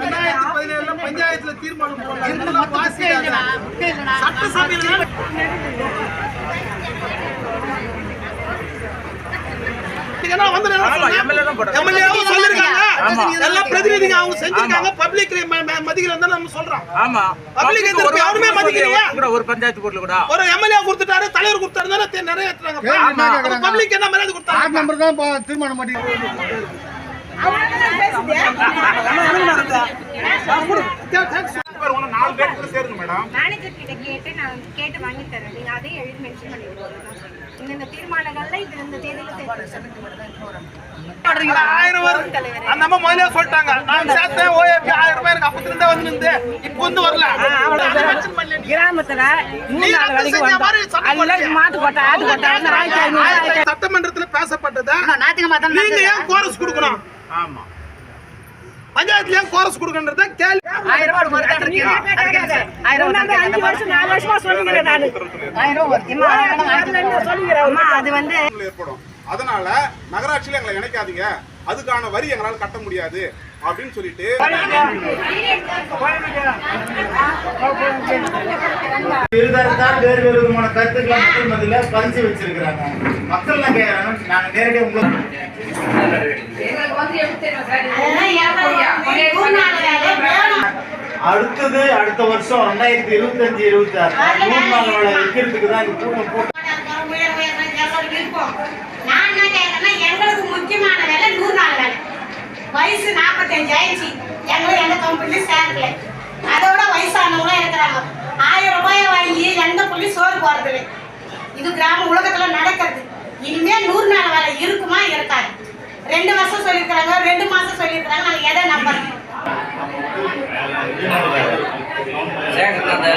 ரெண்டாயிரத்தி பதினேழுல பஞ்சாயத்துல தீர்மானம் போடலாம். சட்டசபையில பிரதிநிதிங்க அவங்க செஞ்சிருக்காங்க. பப்ளிக் மதிக்கிறேன் தான் நம்ம சொல்றோம். எதிர்ப்பு யாருமே மதிக்கலையா? கூட ஒரு பஞ்சாயத்து போர்டுல கூட. ஒரு எம்எல்ஏ கொடுத்துட்டாரு தலைவர் கொடுத்தாரு ஆமா. பப்ளிக் என்ன மரியாதை கொடுத்தாங்க ஆட் நம்பர் தான் பா- தீர்மானம் பண்ணி நாலு பேர் கூட சேருங்க மேடம் மேனேஜர் கிட்ட கேட்டு நான். கேட்டு வாங்கி தரேன் நீங்க அதையும் எழுதி மென்ஷன் இந்த தீர்மானங்கள்ல இது இந்த தேதியில ஆயிரம் வரும் அந்த அம்மா முதல்ல சொல்லிட்டாங்க. நான் சேர்த்தேன் ஓஏபி ஆயிரம் ரூபாய் எனக்கு அப்பத்துல இருந்தே வந்து நின்று இப்போ வந்து வரல. கிராமத்துல மூணு நாள் வந்தோம்? மாட்டு கொட்டை ஆட்டு கொட்டை சட்டமன்றத்துல பேசப்பட்டதா? நீங்க ஏன் கோரஸ் கொடுக்கணும்? ஆமா. பஞ்சாயத்துல ஏன் கோரஸ் கொடுக்கன்றத கேள்வி அது வந்து ஏற்படும் அதனால நகராட்சியில எங்களை இணைக்காதீங்க. அதுக்கான வரி எங்களால் கட்ட முடியாது அப்படின்னு சொல்லிட்டு இருதரத்தார் வேறு வேறு விதமான கருத்துக்களை மக்கள் மத்தியில் பதிஞ்சு வச்சிருக்கிறாங்க. மக்கள் நாங்க நாங்க நேரடியாக உங்களுக்கு அடுத்தது அடுத்த வருஷம் ரெண்டாயிரத்தி இருபத்தஞ்சு இருபத்தி ஆறு மூணு நாள் வைக்கிறதுக்கு தான் இந்த கூட்டம் போட்டு நான் என்ன கேட்கறேன்னா எங்களுக்கு முக்கியமான வேலை நூறு நாள் வேலை வயசு ஆயிடுச்சு எங்களும் எந்த கம்பெனிலையும் சேரல. அதோட வயசானவங்களும் இருக்கிறாங்க. ஆயிரம் ரூபாயை வாங்கி எந்த புள்ளி சோறு போறதில்லை இது கிராம உலகத்துல நடக்கிறது. இனிமேல் நூறு நாள் வேலை இருக்குமா? இருக்காது. ரெண்டு வருஷம் சொல்லியிருக்கிறாங்க ரெண்டு மாசம் சொல்லியிருக்கிறாங்க நாங்கள் எதை நம்புறோம் சேகர் அந்த